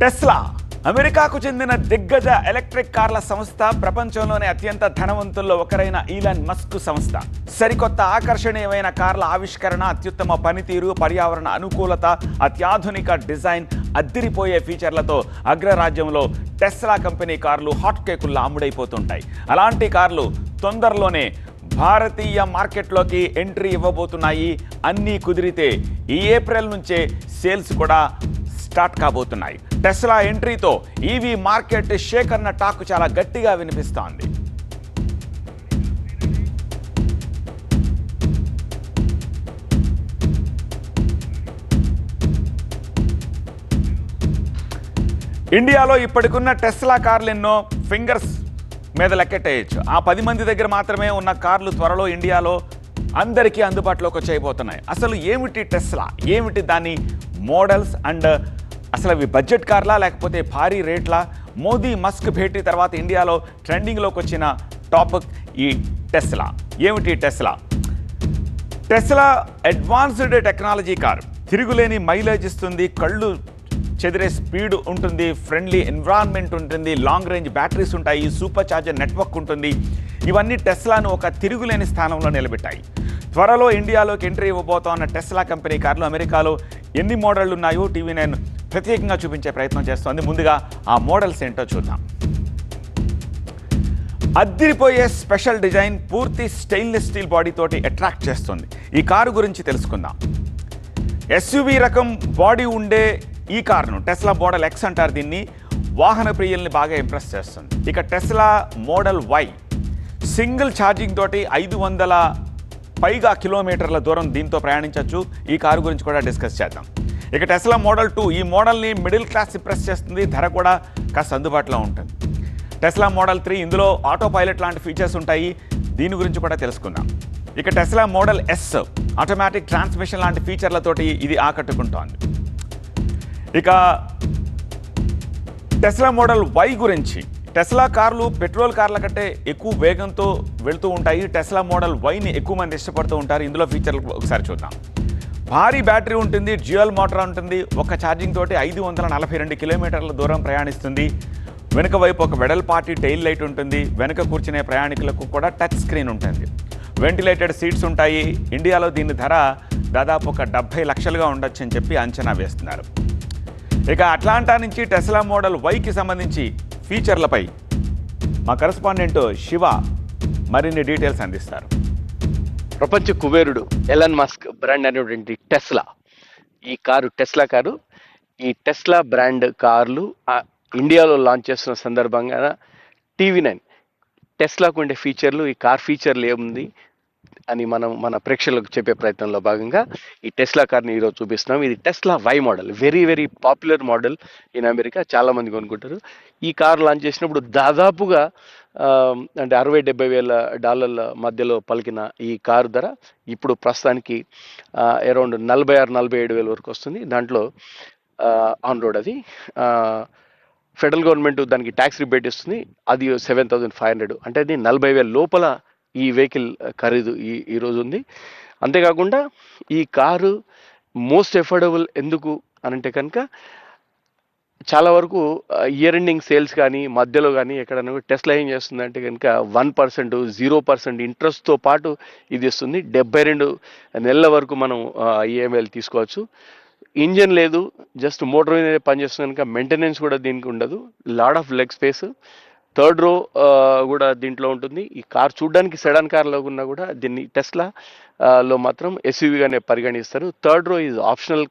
Tesla అమెరికాకు చెందిన దిగ్గజ ఎలక్ట్రిక్ కార్ల సంస్థ ప్రపంచంలోనే అత్యంత ధనవంతుల్లో ఒకరైన ఈలాన్ మస్క్ సంస్థ. సరికొత్త ఆకర్షణీయమైన కార్ల ఆవిష్కరణ అత్యుత్తమ పనితీరు పర్యావరణ అనుకూలత అత్యాధునిక డిజైన్ అద్దిరిపోయే ఫీచర్లతో అగ్రరాజ్యంలో టెస్లా కంపెనీ కార్లు హాట్ కేకుల్లా అమ్ముడైపోతుంటాయి అలాంటి కార్లు తొందరలోనే భారతీయ మార్కెట్లోకి ఎంట్రీ ఇవ్వబోతున్నాయి. అన్నీ కుదిరితే ఈ ఏప్రిల్ నుంచే సేల్స్ కూడా స్టార్ట్ కాబోతున్నాయి. టెస్లా ఎంట్రీతో ఈవీ మార్కెట్ షేక్ అన్న టాక్ చాలా గట్టిగా వినిపిస్తోంది. ఇండియాలో ఇప్పటికున్న టెస్లా కార్లు ఎన్నో ఫింగర్స్ మీద లెక్కెట్టేయచ్చు. ఆ పది మంది దగ్గర మాత్రమే ఉన్న కార్లు త్వరలో ఇండియాలో అందరికీ అందుబాటులోకి వచ్చేయబోతున్నాయి. అసలు ఏమిటి టెస్లా? ఏమిటి దాని మోడల్స్ అండ్ అసలు అవి బడ్జెట్ కార్లా లేకపోతే భారీ రేట్లా? మోదీ మస్క్ భేటీ తర్వాత ఇండియాలో ట్రెండింగ్లోకి వచ్చిన టాపిక్ ఈ టెస్లా. ఏమిటి Tesla? Tesla advanced technology car. తిరుగులేని మైలేజ్ ఇస్తుంది కళ్ళు చెదిరే స్పీడ్ ఉంటుంది ఫ్రెండ్లీ ఎన్విరాన్మెంట్ ఉంటుంది లాంగ్ రేంజ్ బ్యాటరీస్ ఉంటాయి సూపర్ చార్జర్ నెట్వర్క్ ఉంటుంది. ఇవన్నీ టెస్లాను ఒక తిరుగులేని స్థానంలో నిలబెట్టాయి. త్వరలో ఇండియాలోకి ఎంట్రీ ఇవ్వబోతోన్న టెస్లా కంపెనీ కార్లు అమెరికాలో ఎన్ని మోడళ్ళు ఉన్నాయో టీవీ నైన్ ప్రత్యేకంగా చూపించే ప్రయత్నం చేస్తోంది. ముందుగా ఆ మోడల్స్ ఏంటో చూద్దాం. అద్దిరిపోయే స్పెషల్ డిజైన్ పూర్తి స్టెయిన్లెస్ స్టీల్ బాడీ తోటి అట్రాక్ట్ చేస్తుంది. ఈ కారు గురించి తెలుసుకుందాం. ఎస్యూవీ రకం బాడీ ఉండే ఈ కారును టెస్లా మోడల్ ఎక్స్ అంటారు దీన్ని. వాహన ప్రియుల్ని బాగా ఇంప్రెస్ చేస్తుంది. ఇక Tesla model Y single charging తోటి ఐదు వందల పైగా కిలోమీటర్ల దూరం దీంతో ప్రయాణించవచ్చు ఈ కారు గురించి కూడా డిస్కస్ చేద్దాం. ఇక టెస్లా మోడల్ టూ ఈ మోడల్ని మిడిల్ క్లాస్ ఇంప్రెస్ చేస్తుంది. ధర కూడా కాస్త అందుబాటులో ఉంటుంది. టెస్లా మోడల్ త్రీ ఇందులో ఆటో పైలట్ లాంటి ఫీచర్స్ ఉంటాయి. దీని గురించి కూడా తెలుసుకుందాం. ఇక Tesla model S automatic transmission లాంటి ఫీచర్లతోటి ఇది ఆకట్టుకుంటోంది. ఇక టెస్లా మోడల్ వై గురించి. టెస్లా కార్లు పెట్రోల్ కార్ల కంటే ఎక్కువ వేగంతో వెళుతూ ఉంటాయి. టెస్లా మోడల్ వైని ఎక్కువ మంది ఇష్టపడుతూ ఉంటారు. ఇందులో ఫీచర్లు ఒకసారి చూద్దాం. భారీ బ్యాటరీ ఉంటుంది డ్యూయల్ మోటార్ ఉంటుంది. ఒక ఛార్జింగ్ తోటి ఐదు వందల నలభై రెండు కిలోమీటర్ల దూరం ప్రయాణిస్తుంది. వెనుక వైపు ఒక వెడల్పాటి టెయిల్ లైట్ ఉంటుంది. వెనుక కూర్చునే ప్రయాణికులకు కూడా టచ్ స్క్రీన్ ఉంటుంది. వెంటిలేటెడ్ సీట్స్ ఉంటాయి. ఇండియాలో దీని ధర దాదాపు ఒక డెబ్బై లక్షలుగా ఉండొచ్చు అని చెప్పి అంచనా వేస్తున్నారు. ఇక అట్లాంటా నుంచి టెస్లా మోడల్ వైకి సంబంధించి ఫీచర్లపై మా కరస్పాండెంట్ శివ మరిన్ని డీటెయిల్స్ అందిస్తారు. ప్రపంచ కుబేరుడు ఎలన్ మస్క్ బ్రాండ్ అనేటువంటి టెస్లా. ఈ కారు టెస్లా కారు. ఈ టెస్లా బ్రాండ్ కార్లు ఇండియాలో లాంచ్ చేస్తున్న సందర్భంగా టీవీ నైన్ టెస్లాకు ఉండే ఫీచర్లు ఈ కార్ ఫీచర్లు ఏముంది? అని మనం మన ప్రేక్షకులకు చెప్పే ప్రయత్నంలో భాగంగా ఈ టెస్లా కార్ని ఈరోజు చూపిస్తున్నాం. ఇది Tesla Y model very very popular model in America. చాలామంది కొనుక్కుంటారు. ఈ కార్ లాంచ్ చేసినప్పుడు దాదాపుగా అంటే అరవై డెబ్బై వేల డాలర్ల మధ్యలో పలికిన ఈ కారు ధర ఇప్పుడు ప్రస్తుతానికి అరౌండ్ నలభై ఆరు నలభై ఏడు వేల వరకు వస్తుంది. దాంట్లో ఆన్ రోడ్ అది ఫెడరల్ గవర్నమెంట్ దానికి ట్యాక్స్ రిబేట్ ఇస్తుంది. అది సెవెన్ థౌసండ్ ఫైవ్ హండ్రెడ్ అంటే అది నలభై వేల లోపల ఈ వెహికల్ ఖరీదు ఈ ఈరోజు ఉంది. అంతేకాకుండా ఈ కారు మోస్ట్ ఎఫోర్డబుల్ ఎందుకు అనంటే కనుక చాలా వరకు ఇయర్ ఎండింగ్ సేల్స్ కానీ మధ్యలో కానీ ఎక్కడైనా టెస్ట్లా ఏం చేస్తుందంటే కనుక వన్ పర్సెంట్ జీరో పర్సెంట్ ఇంట్రెస్ట్తో పాటు ఇది ఇస్తుంది. డెబ్బై రెండు నెలల వరకు మనం ఈఎంఐలు తీసుకోవచ్చు. ఇంజన్ లేదు జస్ట్ మోటార్ మీద పనిచేస్తుంది కనుక మెయింటెనెన్స్ కూడా దీనికి ఉండదు. Lot of leg space third row కూడా దీంట్లో ఉంటుంది. ఈ కార్ చూడడానికి సెడాన్ కార్లో ఉన్నా కూడా దీన్ని టెస్లా లో మాత్రం ఎస్యూవీగానే పరిగణిస్తారు. థర్డ్ రో ఈజ్ ఆప్షనల్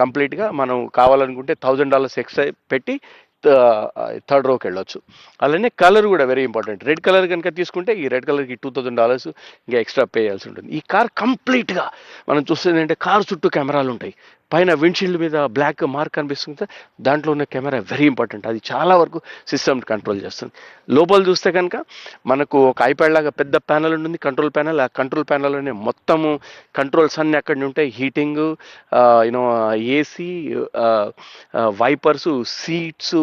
కంప్లీట్గా మనం కావాలనుకుంటే థౌజండ్ డాలర్స్ ఎక్స్ట్రా పెట్టి థర్డ్ రోకి వెళ్ళొచ్చు. అలానే కలర్ కూడా వెరీ ఇంపార్టెంట్ రెడ్ కలర్ కనుక తీసుకుంటే ఈ రెడ్ కలర్కి టూ థౌజండ్ డాలర్స్ ఇంకా ఎక్స్ట్రా పే చేయాల్సి ఉంటుంది. ఈ కార్ కంప్లీట్గా మనం చూస్తుంది అంటే కార్ చుట్టూ కెమెరాలు ఉంటాయి పైన విండ్షీల్డ్ మీద బ్లాక్ మార్క్ కనిపిస్తుంది దాంట్లో ఉన్న కెమెరా వెరీ ఇంపార్టెంట్ అది చాలా వరకు సిస్టమ్ కంట్రోల్ చేస్తుంది. లోపల చూస్తే కనుక మనకు ఒక ఐప్యాడ్ లాగా పెద్ద ప్యానల్ ఉంటుంది కంట్రోల్ ప్యానల్ ఆ కంట్రోల్ ప్యానల్లోనే మొత్తము కంట్రోల్స్ అన్నీ అక్కడ ఉంటాయి. Heating you know AC wipers seats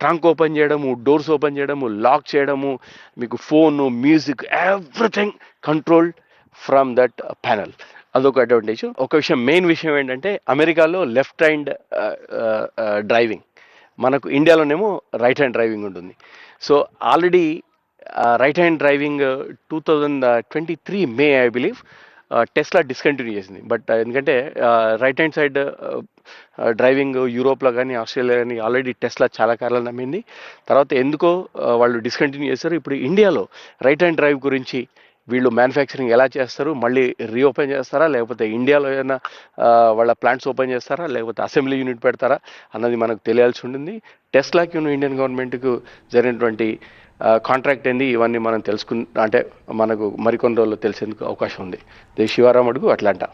trunk open చేయడము డోర్స్ ఓపెన్ చేయడము లాక్ చేయడము మీకు phone music everything controlled from that panel అదొక అడ్వాంటేజ్ ఒక విషయం మెయిన్ విషయం ఏంటంటే అమెరికాలో లెఫ్ట్ హ్యాండ్ డ్రైవింగ్ మనకు ఇండియాలోనేమో రైట్ హ్యాండ్ డ్రైవింగ్ ఉంటుంది. So already right hand driving two thousand twenty three May I believe Tesla discontinue చేసింది. బట్ uh, ఎందుకంటే రైట్ హ్యాండ్ సైడ్ డ్రైవింగ్ యూరోప్లో కానీ ఆస్ట్రేలియా కానీ ఆల్రెడీ టెస్లా చాలా కార్లను నమ్మింది. తర్వాత ఎందుకో uh, వాళ్ళు డిస్కంటిన్యూ చేశారు. ఇప్పుడు ఇండియాలో రైట్ హ్యాండ్ డ్రైవ్ గురించి వీళ్ళు మ్యానుఫ్యాక్చరింగ్ ఎలా చేస్తారు? మళ్ళీ రీఓపెన్ చేస్తారా? లేకపోతే ఇండియాలో ఏమైనా వాళ్ళ ప్లాంట్స్ ఓపెన్ చేస్తారా? లేకపోతే అసెంబ్లీ యూనిట్ పెడతారా? అన్నది మనకు తెలియాల్సి ఉంటుంది టెస్లాకి ఇండియన్ గవర్నమెంట్కు జరిగినటువంటి కాంట్రాక్ట్ ఏంది? ఇవన్నీ మనం తెలుసుకు అంటే మనకు మరికొన్ని రోజుల్లో తెలిసేందుకు అవకాశం ఉంది. ఇది శివారాం అడుగు అట్లాంటా.